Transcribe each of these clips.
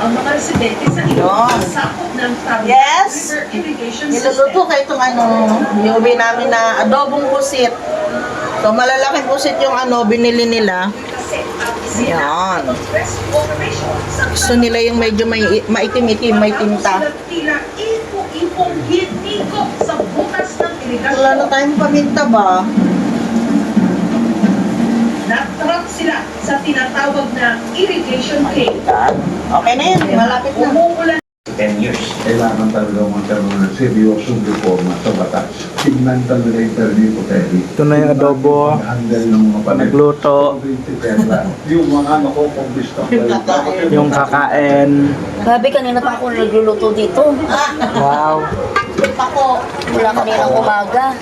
ang mga residente sa ilog sakop ng Tabi Yes. River Irrigation Niluluto System. ko itong ano, niuwi namin na adobong pusit. So, malalaking pusit yung ano, binili nila. Yan. Gusto nila yung medyo may, maitim-itim, may tinta. Wala na tayong paminta ba? Natrap sila sa tinatawag na irrigation cave. Okay na yun, malapit na. Umuulan 10 years. kailangan talaga magkaroon ng seryosong reforma sa batas. Tignan talaga yung permito, Terry. Ito na yung adobo. Handle ng mga palit. Nagluto. yung mga nakukumbista. Yung kakain. Grabe, kanina pa ako nagluluto dito. Wow. Pako. Mula kaninang umaga.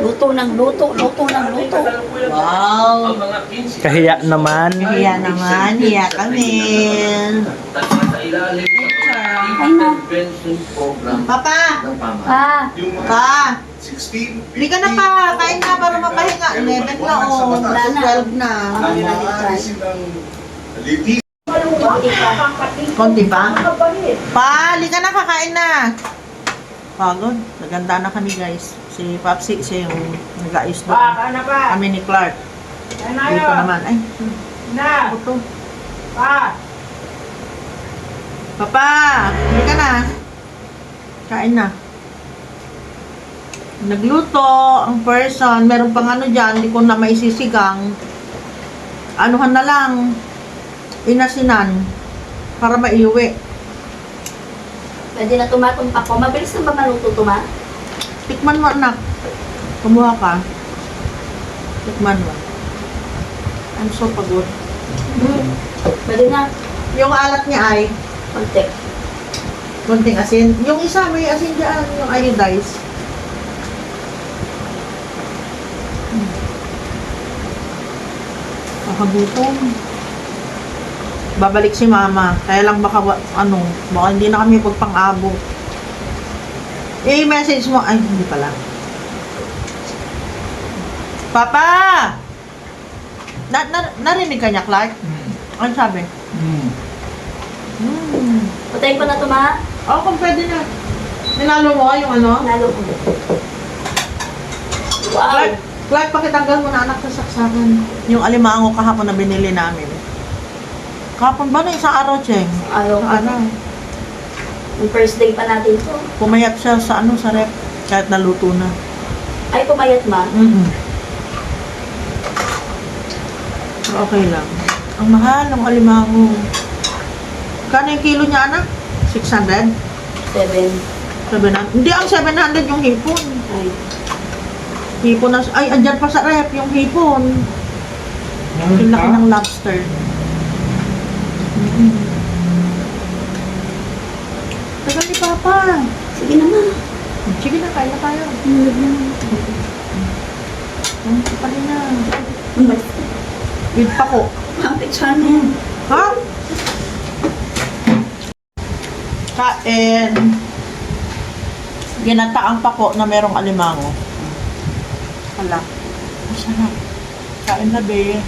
Luto ng luto, luto ng luto. Wow. Kahiya naman. Hiya naman, hiya kami. Ay na. Papa! Ah, Pa! Hindi ka na pa, kain na para mapahinga. 11 na o, Wala na. 12 na. Konti pa? Pa, hindi ka na, kakain na. Pagod. Naganda na kami guys. Si Papsi, siya yung nag-ayos doon. Kami ni Clark. Dito naman. Ay, na. Ito. Pa. Papa, hindi ka na. Kain na. Nagluto ang person. Meron pang ano dyan, hindi ko na maisisigang. Anuhan na lang. Inasinan. Para maiuwi. Pwede na tumatumpak ko. Mabilis na ba maluto tuma? Tikman mo anak. Kumuha ka. Tikman mo. I'm so pagod. Hmm. Pwede na. Yung alat niya ay Konti. konting asin. Yung isa may asin dyan, yung iodized. Hmm. Babalik si mama. Kaya lang baka, ano, baka hindi na kami pagpang-abo. I-message mo. Ay, hindi pala. Papa! Na, na, narinig ka niya, Clark? Ano sabi? Mm. Hmm. Patayin ko na tuma. Oo, kung pwede na. Nilalo mo yung ano? Nalo ko. Wow. Clark, Clark, pakitanggal mo na anak sa saksakan. Yung alimango kahapon na binili namin. Kahapon ba na isang araw, Cheng? Ayaw ko. Ano? Yung first day pa natin to. Pumayat siya sa ano, sa rep. Kahit naluto na. Ay, pumayat ma. Mm Okay lang. Ang mahal ng alimango. Kano yung kilo niya, anak? 600? Seven. 700? Hindi, ang 700 yung hipon. Ay. Hipon na, ay, andyan pa sa rep yung hipon. Yung laki ng lobster. Mm-mm. Tagal ni Papa. Sige na ma. Sige na, kain na tayo. Hindi na. Ang kapal na. Umalis. With pako. Ang picture na yan. Ha? Kain. Ginata ang pako na merong alimango. Hala. Masarap. Kain na, be.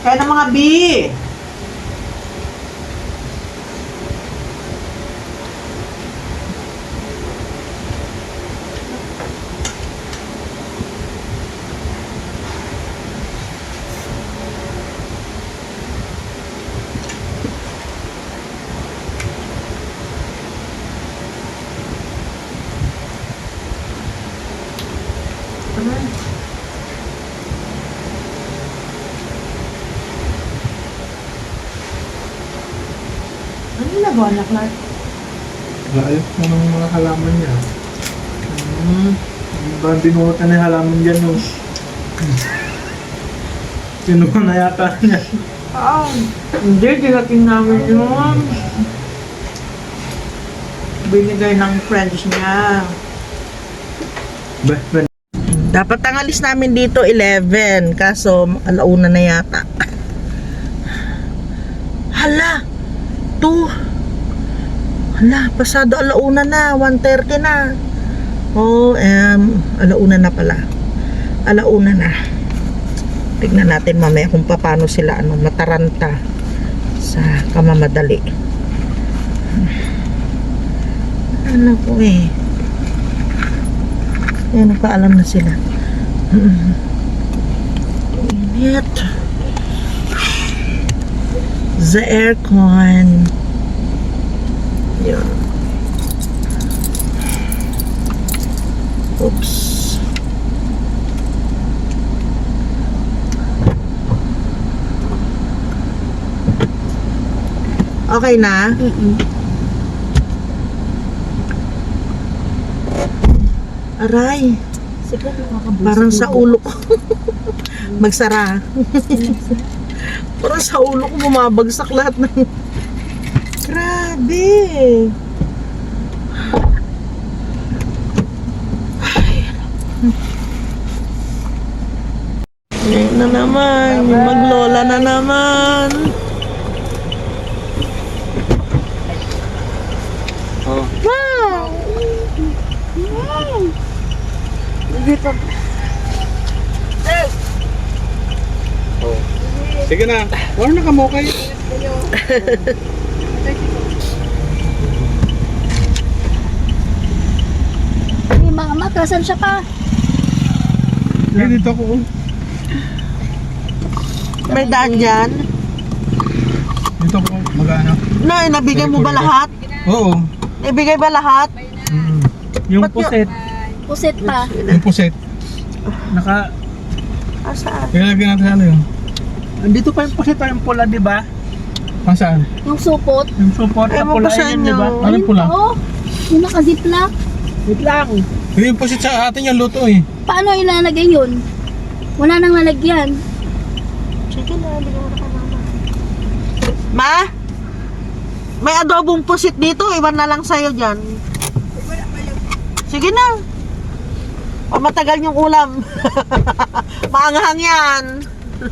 Kain na mga bi. Ginagawa na, Clark? Ayos mo ng mga halaman niya. Hmm. Ba, binunot na yung halaman dyan yung... Kinuha na yata niya. Ah, hindi, dirating namin yun. Binigay ng friends niya. Best friend. Dapat ang alis namin dito 11, kaso alauna na yata. Hala, 2. Hala, pasado alauna na, 1.30 na. Oh, um, alauna na pala. Alauna na. Tignan natin mamaya kung paano sila ano, mataranta sa kamamadali. Ano ko eh. Yan, nagpaalam na sila. Init. The aircon. Yun. Oops. Okay na? Mm-mm. Aray, Siguro nakakabusin. parang sa ulo ko. Magsara. parang sa ulo ko bumabagsak lahat ng... Grabe. Ngayon na naman. Maglola na naman. Wow! Sige na. Wala na kamukay. Hey, mama, kasan siya pa? Sige dito ako. oh. May daan dyan. Dito ako. Mag-ano. No, nabigay mo ba lahat? Oo. Ibigay ba lahat? Mm. Yung Ba't puset. Pusit pa. Yung puset. Naka... Asaan? Ilalagyan natin sa ano yun. Andito pa yung puset yung pula, di ba? Pasaan? Yung supot. Yung support na Ewan ko pula sa yun, di ba? inyo. Ano yung pula? Oo. Yung naka-ziplock. Wait lang. Yung puset sa atin yung luto eh. Paano ilalagay yun? Wala nang lalagyan. Sige na, na kay mama. Ma? May adobong pusit dito. Iwan na lang sa'yo dyan. Sige na. O matagal yung ulam. Maanghang yan.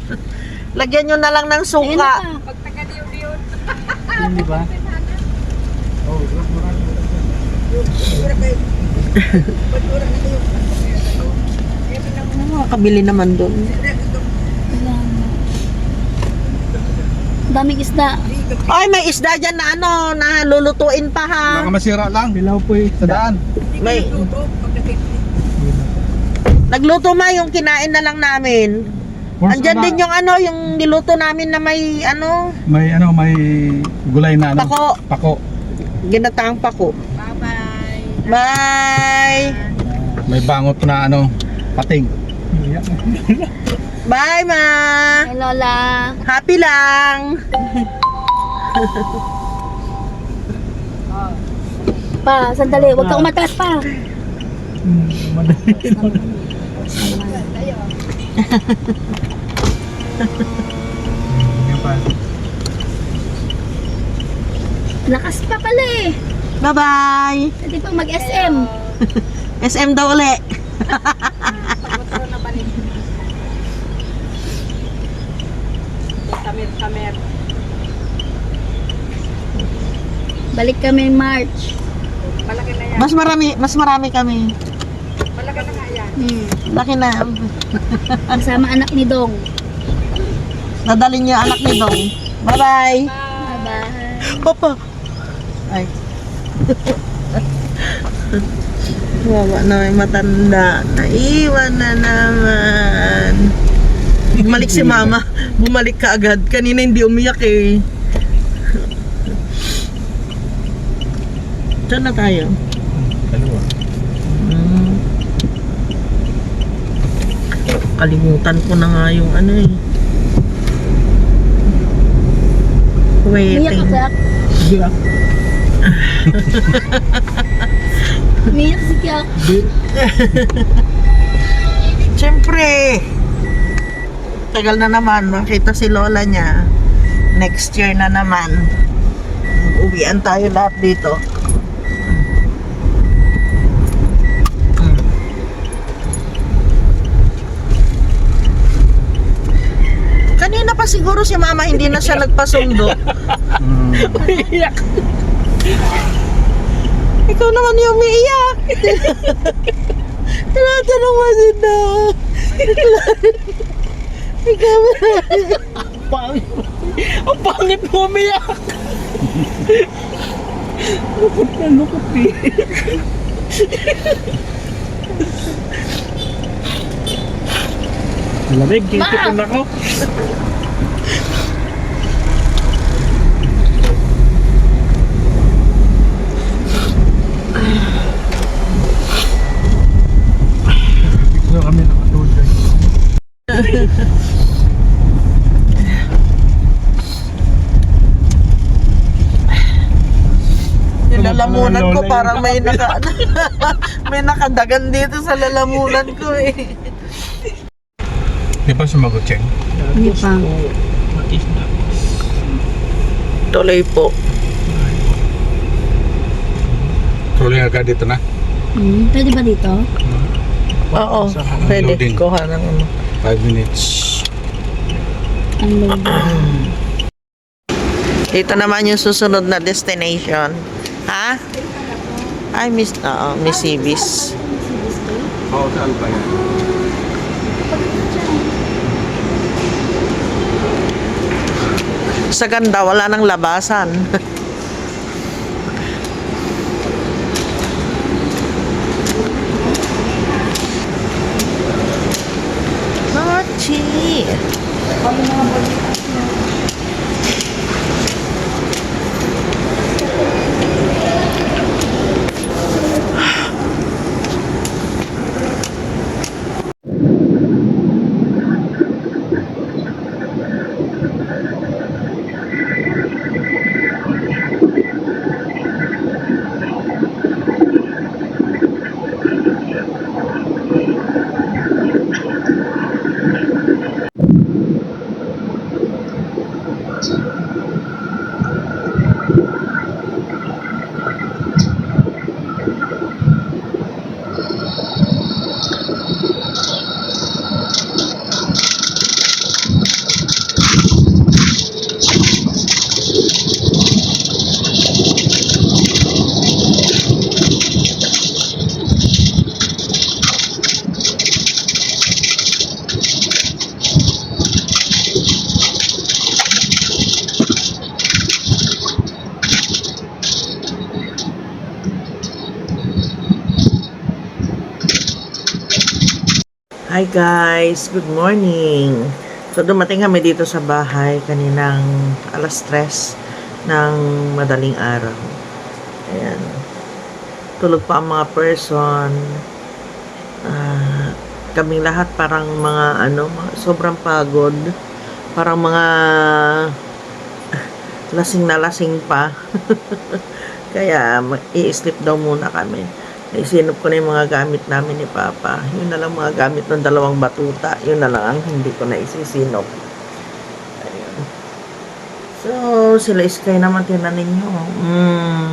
Lagyan nyo na lang ng Ayun suka. na. Yun, di ba? Ano makakabili naman doon? Daming isda. Ay, may isda dyan na ano, na lulutuin pa ha. Baka masira lang. Dilaw po eh. Sa daan. May... Nagluto ma yung kinain na lang namin. Andyan din yung ano, yung niluto namin na may ano, May ano, may gulay na ano. Pako. Pako. ginataang pako. Bye-bye. Bye. May bangot na ano, pating. Bye, ma. Ay, Lola. Happy lang. Pa, sandali. Huwag ka umatras pa. Lakas pa pala eh. Bye-bye. Pwede pang mag-SM. SM daw uli. Balik kami March. Mas marami, mas marami kami. Hmm. Laki na. Kasama anak ni Dong. Nadalin niyo anak ni Dong. Bye-bye. Bye-bye. Papa. Ay. Wawa na may matanda. Naiwan na naman. Bumalik si mama. Bumalik ka agad. Kanina hindi umiyak eh. Saan na tayo? Dalawa. Kalimutan ko na nga yung ano eh. Waiting. ka, Kak. Sige ah. Umiyak si Kak. Siyempre. Tagal na naman. Makita si lola niya. Next year na naman. Uwian tayo lahat dito. Hmm. Kanina pa siguro si mama hindi na siya nagpasundo. Umiiyak. Ikaw naman yung umiiyak. Tinatanong mo din na. Ikaw Ang pangit. Ang pangit mo umiyak! lukot na lukot eh. Malamig, kitipon ako. Yung lalamunan ko parang may naka may nakadagan dito sa lalamunan ko eh. Di ba sumagot, Cheng? Hindi pa. Tuloy po. Tuloy agad dito na. Hmm, pwede ba dito? Oo, Sa pwede. loading. Kuha ng ano. 5 minutes. Logo. Dito naman yung susunod na destination. Ha? Ay, Miss, oo, Miss Ibis. Oo, saan pa yan? Sa ganda, wala nang labasan. Hi guys, good morning. So dumating kami dito sa bahay kaninang alas 3 ng madaling araw. Ayan. Tulog pa ang mga person. Ah, kaming lahat parang mga ano, sobrang pagod. Parang mga lasing na lasing pa. Kaya i-sleep daw muna kami. Isinop ko na yung mga gamit namin ni Papa. Yun na lang mga gamit ng dalawang batuta. Yun na lang ang hindi ko na isisinop. Ayun. So, sila Sky naman tinan ninyo. Mm,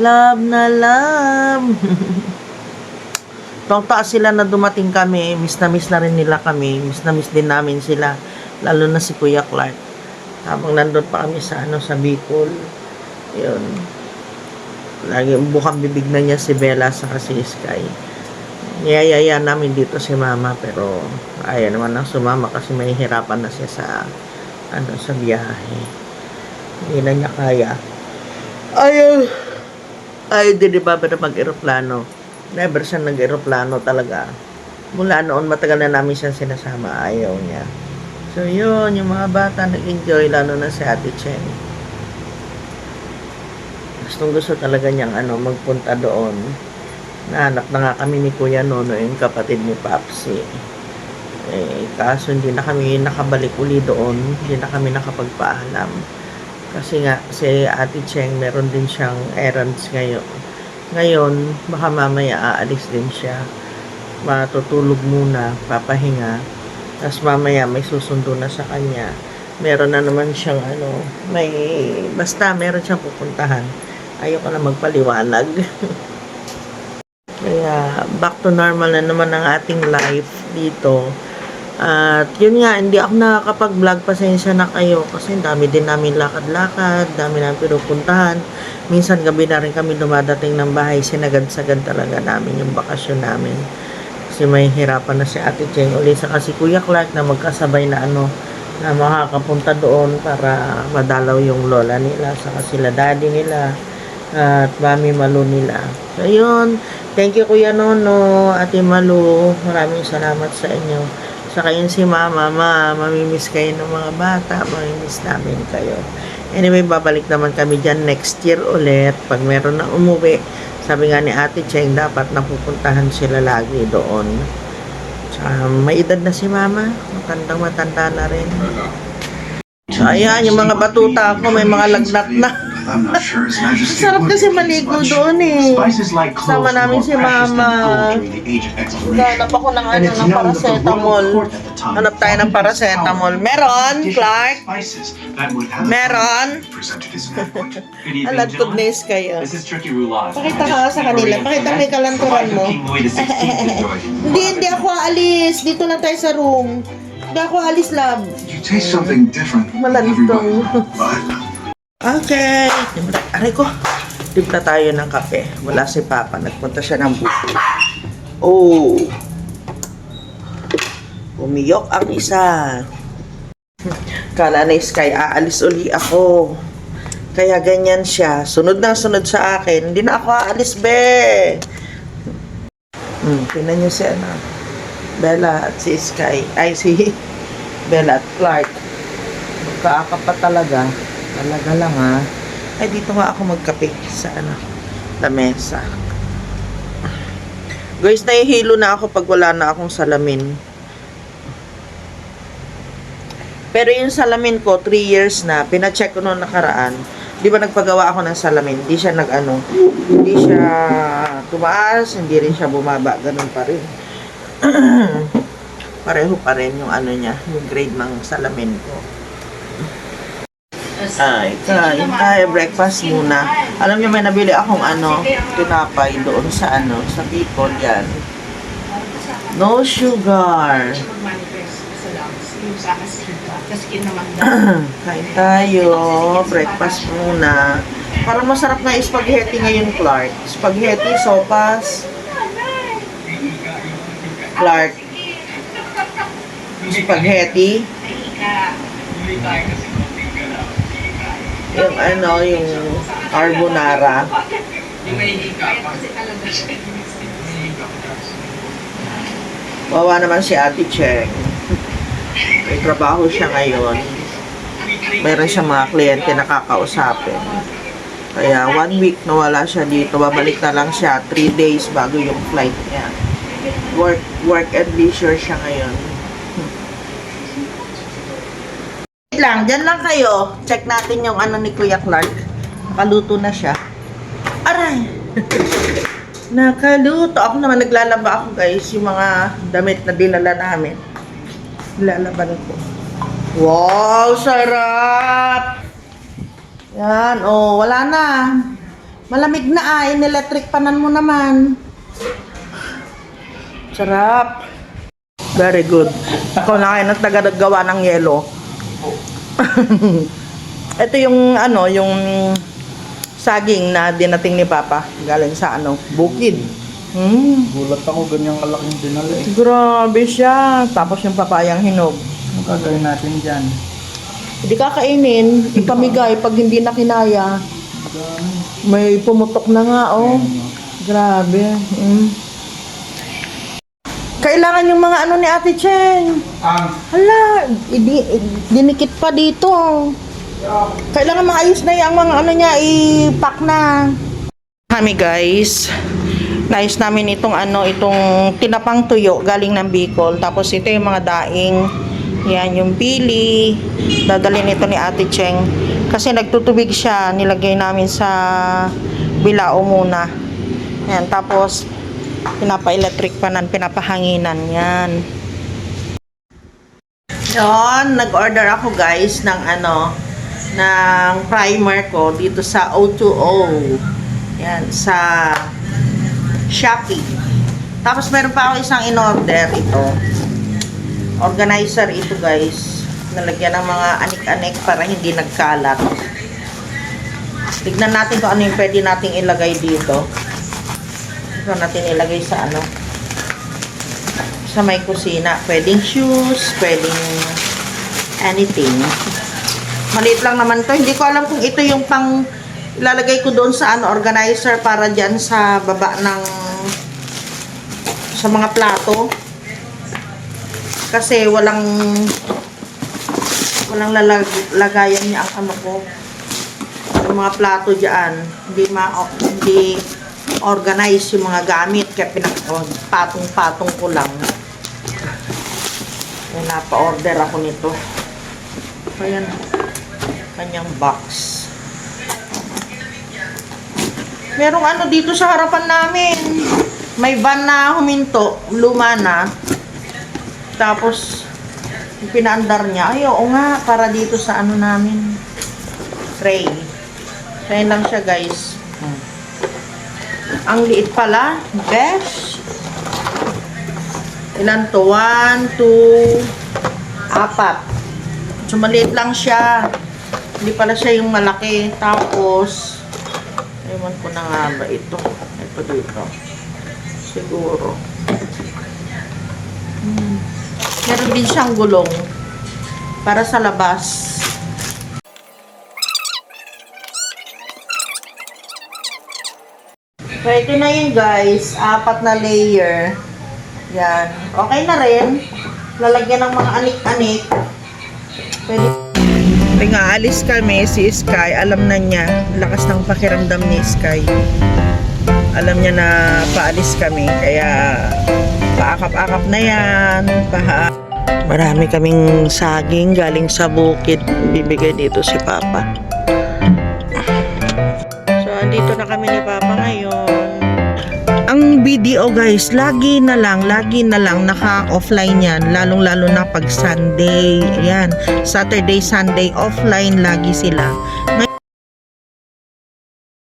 love na love. Tong taas sila na dumating kami. Miss na miss na rin nila kami. Miss na miss din namin sila. Lalo na si Kuya Clark. Habang nandun pa kami sa ano sa Bicol. Yun. Lagi bukang bibig na niya si Bella sa si Sky. Niyayaya namin dito si Mama pero ayaw naman na sumama kasi may hirapan na siya sa ano sa biyahe. Hindi na niya kaya. Ayaw. Din ni Baba na mag-aeroplano. Never siya nag-aeroplano talaga. Mula noon matagal na namin siya sinasama. Ayaw niya. So yun, yung mga bata nag-enjoy lalo na si Ate Chen gustong gusto talaga niyang ano, magpunta doon. Nahanap na nga kami ni Kuya Nono, yung kapatid ni Papsi. Eh, kaso hindi na kami nakabalik uli doon. Hindi na kami nakapagpaalam. Kasi nga, si Ate Cheng, meron din siyang errands ngayon. Ngayon, baka mamaya aalis din siya. Matutulog muna, papahinga. Tapos mamaya may susundo na sa kanya. Meron na naman siyang ano, may, basta meron siyang pupuntahan ayoko na magpaliwanag. Kaya, back to normal na naman ang ating life dito. At yun nga, hindi ako nakakapag-vlog. Pasensya na kayo kasi dami din namin lakad-lakad, dami namin pinupuntahan. Minsan gabi na rin kami dumadating ng bahay. Sinagad-sagad talaga namin yung bakasyon namin. Kasi may hirapan na si Ate Cheng uli sa kasi Kuya Clark na magkasabay na ano, na makakapunta doon para madalaw yung lola nila, saka sila daddy nila, at mami Malu nila. So, yun. Thank you, Kuya Nono, Ate Malu. Maraming salamat sa inyo. Saka yun si Mama, Ma, mamimiss kayo ng mga bata, mamimiss namin kayo. Anyway, babalik naman kami dyan next year ulit. Pag meron na umuwi, sabi nga ni Ate Cheng, dapat napupuntahan sila lagi doon. Tsaka may edad na si Mama. Matandang matanda na rin. So, ayan, yung mga batuta ko, may mga lagnat na. I'm not sure His Majesty Sarap kasi maligo doon eh. Spices like Sama cloves were namin more si precious than Mama. gold during the age of exploration. Hanap ako ng And ano, it's ng known that the royal paracetamol. court at the time Hanap tayo ng valued paracetamol. power. Meron, Clark? of Spices that would have Meron. presented his banquet. Good evening, Alat gentlemen. goodness kayo. This is Turkey Roulade. Pakita ka sa kanila. Pakita may kalanturan mo. King Louis XVI enjoyed. Hindi, hindi ako alis. Dito lang tayo sa room. Hindi ako alis, love. You taste something different everybody. But Okay. Timpla, aray ko. Timpla tayo ng kape. Wala si Papa. Nagpunta siya ng buko. Oh. Umiyok ang isa. Kala na Sky, aalis uli ako. Kaya ganyan siya. Sunod na sunod sa akin. Hindi na ako aalis, be. Hmm, tingnan niyo si ano. Bella at si Sky. Ay, si Bella at Clark. Magkaaka pa talaga. Talaga lang ha. Ay, dito nga ako magkape sa ano, lamesa. Guys, nahihilo na ako pag wala na akong salamin. Pero yung salamin ko, 3 years na, pina-check ko noong nakaraan. Di ba nagpagawa ako ng salamin? Hindi siya nag-ano, hindi siya tumaas, hindi rin siya bumaba, ganun pa rin. Pareho pa rin yung ano niya, yung grade ng salamin ko. Ay, kain tayo, breakfast muna. Alam niyo, may nabili akong ano, tinapay doon sa ano, sa people yan. No sugar. Kain tayo, breakfast muna. Parang masarap na yung spaghetti ngayon, Clark. Spaghetti, sopas. Clark. Spaghetti. Yung ano, yung carbonara. Wawa naman si Ate Cheng. May trabaho siya ngayon. Meron siyang mga kliyente na kakausapin. Kaya one week na wala siya dito. Babalik na lang siya. Three days bago yung flight niya. Work, work and leisure siya ngayon. Wait lang, dyan lang kayo. Check natin yung ano ni Kuya Clark. Nakaluto na siya. Aray! Nakaluto. Ako naman naglalaba ako guys. Yung mga damit na dinala namin. Lalaban ko. Wow! Sarap! Yan. Oh, wala na. Malamig na ah. In-electric panan mo naman. Sarap. Very good. Ikaw na kayo nagtaga-gawa ng yelo. Ito yung ano, yung saging na dinating ni Papa. Galing sa ano, bukid. Hmm. Gulat ako, ganyang kalaking dinala eh. Grabe siya. Tapos yung papayang hinog. Ano gagawin natin dyan? Hindi kakainin, ipamigay pag hindi na kinaya. May pumutok na nga, oh. Grabe. Mm. Kailangan yung mga ano ni Ate Cheng. Ah, Hala, idi, dinikit pa dito. Kailangan maayos na yung mga ano niya, i-pack na. Kami guys, nais namin itong ano, itong tinapang tuyo galing ng Bicol. Tapos ito yung mga daing. Yan, yung pili. Dadalhin ito ni Ate Cheng. Kasi nagtutubig siya, nilagay namin sa bilao muna. Yan, tapos pinapa-electric pa nan, pinapahanginan. Yan. Yon, nag-order ako guys ng ano, ng primer ko dito sa O2O. Yan, sa Shopee. Tapos meron pa ako isang in-order ito. Organizer ito guys. Nalagyan ng mga anik-anik para hindi nagkalat. Tignan natin kung ano yung pwede nating ilagay dito. Ito natin ilagay sa ano, sa may kusina. Pwedeng shoes, pwedeng anything. Maliit lang naman to. Hindi ko alam kung ito yung pang ilalagay ko doon sa ano, organizer para dyan sa baba ng sa mga plato. Kasi walang walang lalag, lagayan niya ang ano ko. Yung mga plato diyan, hindi ma hindi organize yung mga gamit kaya pinapatong-patong ko lang. Kaya napa-order ako nito. Ayan, kanyang box. Merong ano dito sa harapan namin. May van na huminto, luma na. Tapos, pinaandar niya, ay oo nga, para dito sa ano namin. Tray. Tray lang siya guys. Hmm. Ang liit pala. Besh. Ilan to? One, two, apat. So, maliit lang siya. Hindi pala siya yung malaki. Tapos, ewan ko na nga ba ito. Ito dito. Siguro. Hmm. Meron din siyang gulong para sa labas. Ito na yun guys. Apat na layer. Yan. Okay na rin. Lalagyan ng mga anik-anik. Pwede. Pag aalis kami, si Sky, alam na niya. Lakas ng pakiramdam ni Sky. Alam niya na paalis kami. Kaya, paakap-akap na yan. Paha Marami kaming saging galing sa bukid. Bibigay dito si Papa. So, andito na kami ni Papa. Ang video guys, lagi na lang, lagi na lang naka-offline yan. Lalong-lalo na pag Sunday. Ayan, Saturday, Sunday, offline lagi sila. Ngay-